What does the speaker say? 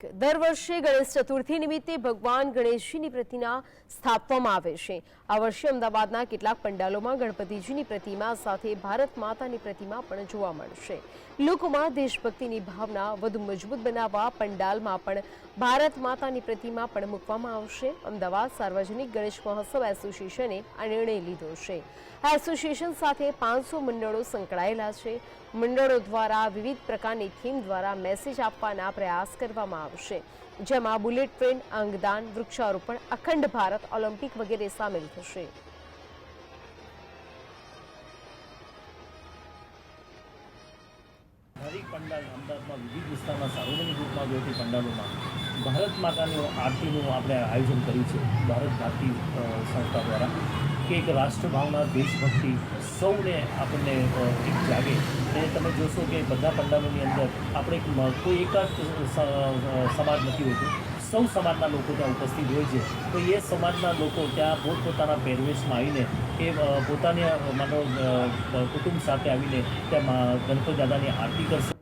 દર વર્ષે ગણેશ ચતુર્થી નિમિત્તે ભગવાન ગણેશજીની પ્રતિમા સ્થાપવામાં આવે છે. આ વર્ષે અમદાવાદના કેટલાક પંડાલોમાં ગણપતિજીની પ્રતિમા સાથે ભારત માતાની પ્રતિમા પણ જોવા મળશે. લોકોમાં દેશભક્તિની ભાવના વધુ મજબૂત બનાવવા પંડાલમાં પણ ભારત માતાની પ્રતિમા પણ મૂકવામાં આવશે. અમદાવાદ સાર્વજનિક ગણેશ મહોત્સવ એસોસિએશને આ નિર્ણય લીધો છે. આ એસોસિએશન સાથે પાંચસો મંડળો સંકળાયેલા છે. મંડળો દ્વારા વિવિધ પ્રકારની થીમ દ્વારા મેસેજ આપવાના પ્રયાસ કરવામાં આવશે, જેમાં બુલેટ ટ્રેન, અંગદાન, વૃક્ષારોપણ, અખંડ ભારત, ઓલિમ્પિક વગેરે સામેલ થશે. ભારત માતાની આરતીનું આપણે આયોજન કર્યું છે. ભારત ભારતી સંસ્થા દ્વારા. કે એક રાષ્ટ્રભાવના દેશભક્તિ સૌને આપણને એક જાગે અને તમે જોશો કે બધા પંડાલોની અંદર આપણે એક કોઈ એક જ સમાજ નથી હોતો. સૌ સમાજના લોકો ત્યાં ઉપસ્થિત હોય છે. તો એ સમાજના લોકો ત્યાં પોતપોતાના પહેરવેશમાં આવીને એ પોતાની માનો કુટુંબ સાથે આવીને ત્યાં ગણપત દાદાની આરતી કરશે.